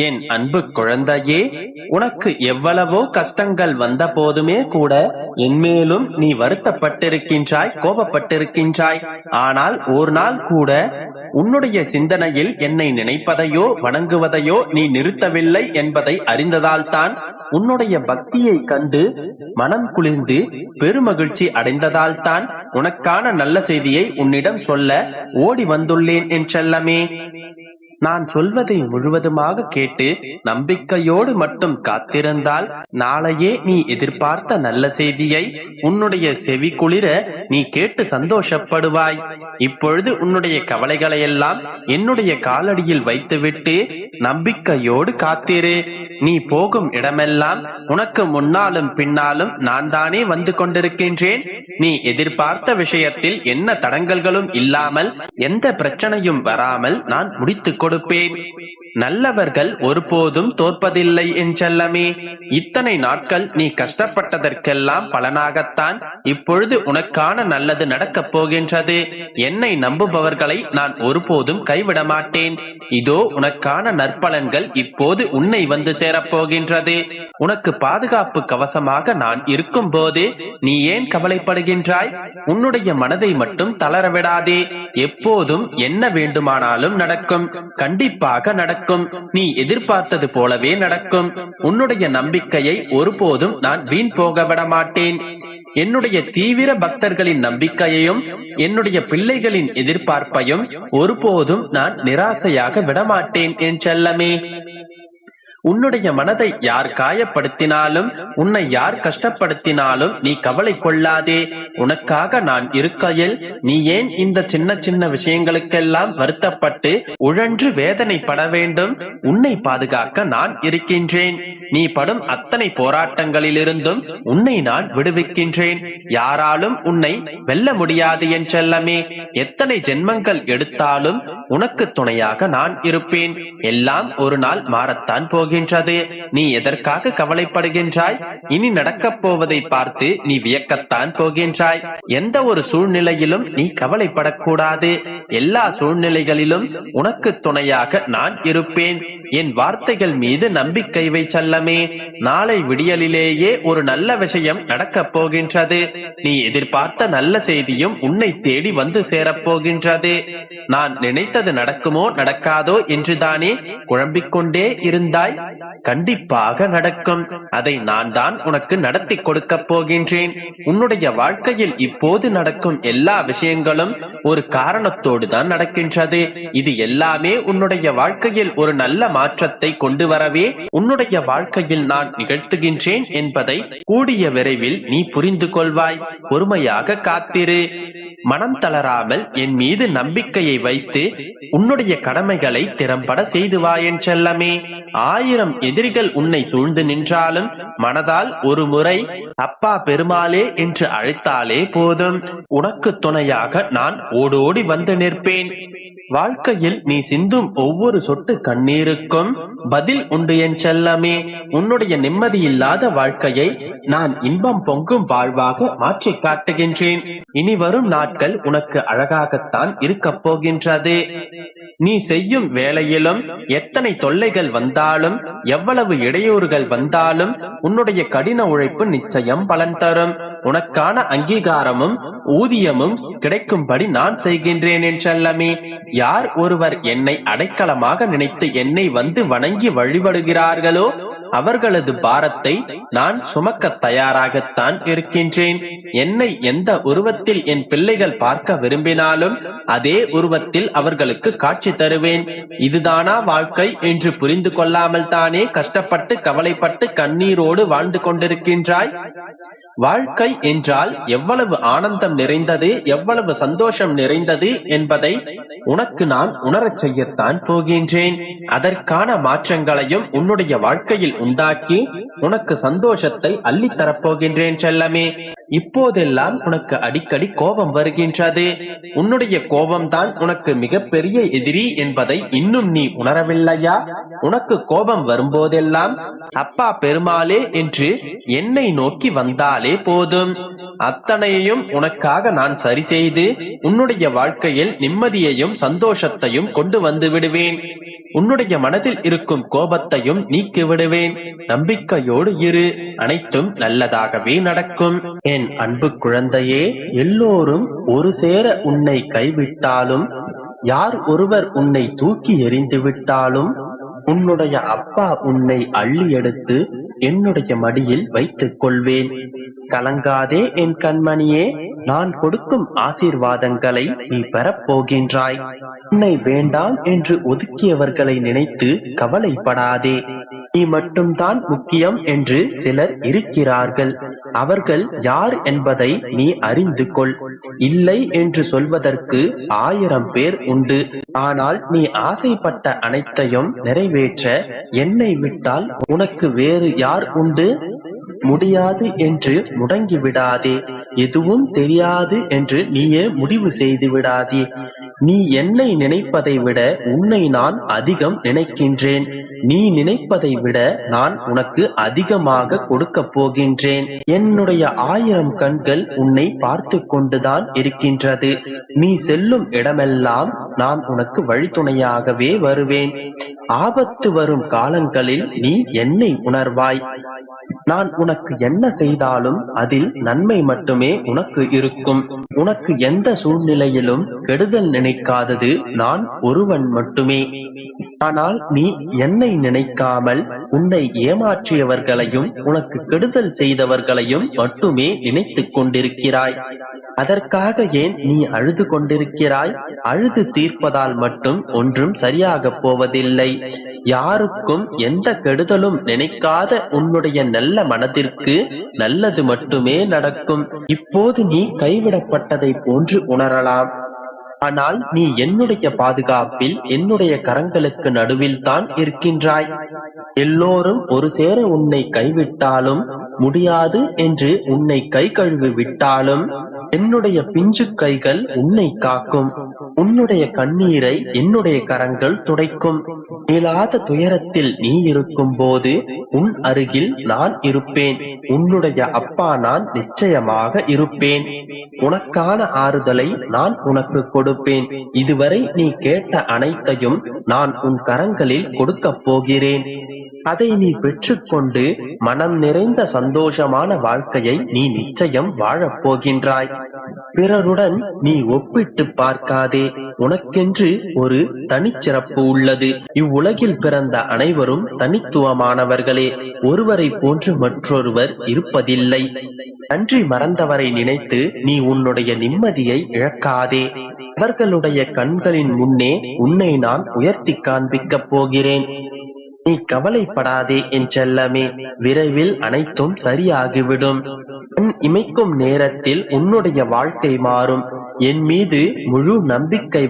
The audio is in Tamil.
என் அன்பு குழந்தையே உனக்கு எவ்வளவோ கஷ்டங்கள் வந்த போதுமே கூட என்மேலும் நீ வருத்தப்பட்டிருக்கின்றாய் கோபப்பட்டிருக்கின்றாய். ஆனால் ஒரு நாள் கூட உன்னுடைய சிந்தனையில் என்னை நினைப்பதையோ வணங்குவதையோ நீ நிறுத்தவில்லை என்பதை அறிந்ததால்தான் உன்னுடைய பக்தியை கண்டு மனம் குளிர்ந்து பெருமகிழ்ச்சி அடைந்ததால்தான் உனக்கான நல்ல செய்தியை உன்னிடம் சொல்ல ஓடி வந்துள்ளேன் என்றெல்லமே நான் சொல்வதை முழுவதுமாக கேட்டு நம்பிக்கையோடு மட்டும் காத்திருந்தால் நாளையே நீ எதிர்பார்த்த நல்ல செய்தியை உன்னுடைய செவி குளிர நீ கேட்டு சந்தோஷப்படுவாய். இப்பொழுது உன்னுடைய கவலைகளை எல்லாம் என்னுடைய காலடியில் வைத்துவிட்டு நம்பிக்கையோடு காத்திரு. நீ போகும் இடமெல்லாம் உனக்கு முன்னாலும் பின்னாலும் நான் தானே வந்து கொண்டிருக்கின்றேன். நீ எதிர்பார்த்த விஷயத்தில் என்ன தடங்கல்களும் இல்லாமல் எந்த பிரச்சனையும் வராமல் நான் முடித்துக் கொடுப்பேன் நல்லவர்கள் ஒருபோதும் தோற்பதில்லை என் செல்லமே. இத்தனை நாட்கள் நீ கஷ்டப்பட்டதற்கெல்லாம் பலனாகத்தான் இப்பொழுது உனக்கான நல்லது நடக்கப் போகின்றது. என்னை நம்புபவர்களை நான் ஒருபோதும் கைவிட மாட்டேன் இதோ உனக்கான நற்பலன்கள் இப்போது உன்னை வந்து சேரப்போகின்றது உனக்கு பாதுகாப்பு கவசமாக நான் இருக்கும் போது நீ ஏன் கவலைப்படுகின்றாய்? உன்னுடைய மனதை மட்டும் தளர விடாதே எப்போதும் என்ன வேண்டுமானாலும் நடக்கும். கண்டிப்பாக நடக்கும். நீ எதிர்பார்த்தது போலவே நடக்கும். உன்னுடைய நம்பிக்கையை ஒருபோதும் நான் வீண் போக விட மாட்டேன் என்னுடைய தீவிர பக்தர்களின் நம்பிக்கையையும் என்னுடைய பிள்ளைகளின் எதிர்பார்ப்பையும் ஒருபோதும் நான் நிராசையாக விடமாட்டேன் என் செல்லமே. உன்னுடைய மனதை யார் காயப்படுத்தினாலும் உன்னை யார் கஷ்டப்படுத்தினாலும் நீ கவலை கொள்ளாதே. உனக்காக நான் இருக்கையில் நீ ஏன் இந்த சின்ன சின்ன விஷயங்களுக்கெல்லாம் வருத்தப்பட்டு உழன்று வேதனைப்பட வேண்டும்? உன்னை பாதுகாக்க நான் இருக்கின்றேன். நீ படும் அத்தனை போராட்டங்களிலிருந்தும் உன்னை நான் விடுவிக்கின்றேன். யாராலும் உன்னை வெல்ல முடியாது என் செல்லமே. எத்தனை ஜென்மங்கள் எடுத்தாலும் உனக்கு துணையாக நான் இருப்பேன். எல்லாம் ஒரு நாள் மாறத்தான் போகின்றது. நீ எதற்காக கவலைப்படுகின்றாய்? இனி நடக்கப் போவதை பார்த்து நீ வியக்கத்தான் போகின்றாய். எந்த ஒரு சூழ்நிலையிலும் நீ கவலைப்படக்கூடாது. எல்லா சூழ்நிலைகளிலும் உனக்கு துணையாக நான் இருப்பேன். என் வார்த்தைகள் மீது நம்பிக்கை வை செல்லமே. நாளை விடியலிலேயே ஒரு நல்ல விஷயம் நடக்கப் போகின்றது. நீ எதிர்பார்த்த நல்ல செய்தியும் உன்னை தேடி வந்து சேரப்போகின்றது நான் நினைத்தது நடக்குமோ நடக்காதோ என்றுதானே குழம்பிக் கொண்டே இருந்தாய்? கண்டிப்பாக நடக்கும். அதை நான் தான் உனக்கு நடத்தி கொடுக்கப் போகின்றேன். உன்னுடைய வாழ்க்கையில் இப்போது நடக்கும் எல்லா விஷயங்களும் ஒரு காரணத்தோடு தான் நடக்கின்றது. இது எல்லாமே உன்னுடைய வாழ்க்கையில் ஒரு நல்ல மாற்றத்தை கொண்டு வரவே உன்னுடைய வாழ்க்கையில் நான் நிகழ்த்துகின்றேன் என்பதை கூடிய விரைவில் நீ புரிந்து கொள்வாய். பொறுமையாக காத்திரு. மனம் தளராமல் என் மீது நம்பிக்கையை வைத்து உன்னுடைய கடமைகளை திறம்பட செய்து வா என் செல்லமே. ஆயிரம் எதிரிகள் உன்னை சூழ்ந்து நின்றாலும் மனதால் ஒரு முறை அப்பா பெருமாளே என்று அழைத்தாலே போதும். உனக்கு துணையாக நான் ஓடோடி வந்து நிற்பேன். வாழ்க்கையில் நீ சிந்தும் ஒவ்வொரு சொட்டு கண்ணீருக்கும் பதில் உண்டு என் செல்லமே. உன்னுடைய நிம்மதியில்லாத வாழ்க்கையை நான் இன்பம் பொங்கும் வாழ்வாக மாற்றி காட்டுகின்றேன். இனி வரும் நாட்கள் உனக்கு அழகாகத்தான் இருக்கப் போகின்றது. நீ செய்யும் வேலையிலும் எத்தனை தொல்லைகள் வந்தாலும் எவ்வளவு இடையூறுகள் வந்தாலும் உன்னுடைய கடின உழைப்பு நிச்சயம் பலன் தரும். உனக்கான அங்கீகாரமும் ஊதியமும் கிடைக்கும்படி நான் செய்கின்றேன் என்றல்லமே யார் ஒருவர் என்னை அடைக்கலமாக நினைத்து என்னை வந்து வணங்கி வழிபடுகிறார்களோ அவர்களது பாரத்தை நான் சுமக்க தயாராகத்தான் இருக்கின்றேன். என்னை எந்த உருவத்தில் என் பிள்ளைகள் பார்க்க விரும்பினாலும் அதே உருவத்தில் அவர்களுக்கு காட்சி தருவேன். இதுதானா வாழ்க்கை என்று புரிந்து கொள்ளாமல் தானே கஷ்டப்பட்டு கவலைப்பட்டு கண்ணீரோடு வாழ்ந்து கொண்டிருக்கின்றாய்? வாழ்க்கை என்றால் எவ்வளவு ஆனந்தம் நிறைந்தது எவ்வளவு சந்தோஷம் நிறைந்தது என்பதை உனக்கு நான் உணரச் செய்யத்தான் போகின்றேன். அதற்கான மாற்றங்களையும் உன்னுடைய வாழ்க்கையில் உண்டாக்கி உனக்கு சந்தோஷத்தை அள்ளித் தரப்போகின்றேன் செல்லமே. இப்போதெல்லாம் உனக்கு அடிக்கடி கோபம் வருகின்றது. உன்னுடைய கோபம்தான் உனக்கு மிகப்பெரிய எதிரி என்பதை இன்னும் நீ உணரவில்லையா? உனக்கு கோபம் வரும்போதெல்லாம் அப்பா பெருமாளே என்று என்னை நோக்கி வந்தாலே போதும். அத்தனையையும் உனக்காக நான் சரி செய்து உன்னுடைய வாழ்க்கையில் நிம்மதியையும் சந்தோஷத்தையும் கொண்டு வந்து விடுவேன். உன்னுடைய மனதில் இருக்கும் கோபத்தையும் நீக்கி விடுவேன் நம்பிக்கையோடு இரு. அனைத்தும் நல்லதாகவே நடக்கும். என் அன்பு குழந்தையே எல்லோரும் ஒரு சேர உன்னை கைவிட்டாலும் யார் ஒருவர் உன்னை தூக்கி எறிந்து விட்டாலும் உன்னுடைய அப்பா உன்னை அள்ளி எடுத்து என்னுடைய மடியில் வைத்துக் கொள்வேன். கலங்காதே என் கண்மணியே நான் கொடுக்கும் ஆசீர்வாதங்களை நீ பெறப்போகின்றாய். உன்னை வேண்டாம் என்று ஒதுக்கியவர்களை நினைத்து கவலைப்படாதே. நீ மட்டும்தான் முக்கியம் என்று சிலர் இருக்கிறார்கள். அவர்கள் யார் என்பதை நீ அறிந்து கொள் இல்லை என்று சொல்வதற்கு ஆயிரம் பேர் உண்டு. ஆனால் நீ ஆசைப்பட்ட அனைத்தையும் நிறைவேற்ற என்னை விட்டால் உனக்கு வேறு யார் உண்டு? முடியாது என்று முடங்கி விடாதே எதுவும் தெரியாது என்று நீயே முடிவு செய்து விடாதே நீ என்னை நினைப்பதை விட உன்னை நான் அதிகம் நினைக்கின்றேன். நீ நினைப்பதை விட நான் உனக்கு அதிகமாக கொடுக்க போகின்றேன். என்னுடைய ஆயிரம் கண்கள் உன்னை பார்த்து கொண்டுதான் இருக்கின்றது. நீ செல்லும் இடமெல்லாம் நான் உனக்கு வழித்துணையாகவே வருவேன். ஆபத்து வரும் காலங்களில் நீ என்னை உணர்வாய். நான் உனக்கு என்ன செய்தாலும் அதில் நன்மை மட்டுமே உனக்கு இருக்கும். உனக்கு எந்த சூழ்நிலையிலும் கெடுதல் நினைக்காதது நான் ஒருவன் மட்டுமே. ஆனால் நீ என்னை நினைக்காமல் உன்னை ஏமாற்றியவர்களையும் உனக்கு கெடுதல் செய்தவர்களையும் மட்டுமே நினைத்துக் கொண்டிருக்கிறாய். அதற்காக ஏன் நீ அழுது கொண்டிருக்கிறாய்? அழுது தீர்ப்பதால் மட்டும் ஒன்றும் சரியாக போவதில்லை. யாருக்கும் எந்த கெடுதலும் நினைக்காத உன்னுடைய நல்ல மனதிற்கு நல்லது மட்டுமே நடக்கும். இப்போது நீ கைவிடப்பட்டதை போன்று உணரலாம். ஆனால் நீ என்னுடைய பாதுகாப்பில் என்னுடைய கரங்களுக்கு நடுவில் தான் இருக்கின்றாய். எல்லோரும் ஒரு சேர உன்னை கைவிட்டாலும் முடியாது என்று உன்னை கை கழுவி விட்டாலும் என்னுடைய பிஞ்சு கைகள் உன்னை காக்கும். உன்னுடைய கண்ணீரை என்னுடைய கரங்கள் துடைக்கும். இயலாத துயரத்தில் நீ இருக்கும் போது உன் அருகில் நான் இருப்பேன். உன்னுடைய அப்பா நான் நிச்சயமாக இருப்பேன். உனக்கான ஆறுதலை நான் உனக்கு கொடுப்பேன். இதுவரை நீ கேட்ட அனைத்தையும் நான் உன் கரங்களில் கொடுக்கப் போகிறேன். அதை நீ பெற்றுக்கொண்டு மனம் நிறைந்த சந்தோஷமான வாழ்க்கையை நீ நிச்சயம் வாழப் போகின்றாய் பிறருடன் நீ ஒப்பிட்டு பார்க்காதே உனக்கென்று ஒரு தனிச்சிறப்பு உள்ளது. இவ்வுலகில் பிறந்த அனைவரும் தனித்துவமானவர்களே ஒருவரை போன்று மற்றொருவர் இருப்பதில்லை. நன்றி மறந்தவரை நினைத்து நீ உன்னுடைய நிம்மதியை இழக்காதே. அவர்களுடைய கண்களின் முன்னே உன்னை நான் உயர்த்தி காண்பிக்கப் போகிறேன். நீ கவலைப்படாதே என் செல்லமே. விரைவில் அனைத்தும் சரியாகிவிடும். கண் இமைக்கும் நேரத்தில் உன்னுடைய வாழ்க்கை மாறும். என் மீது முழு நம்பிக்கை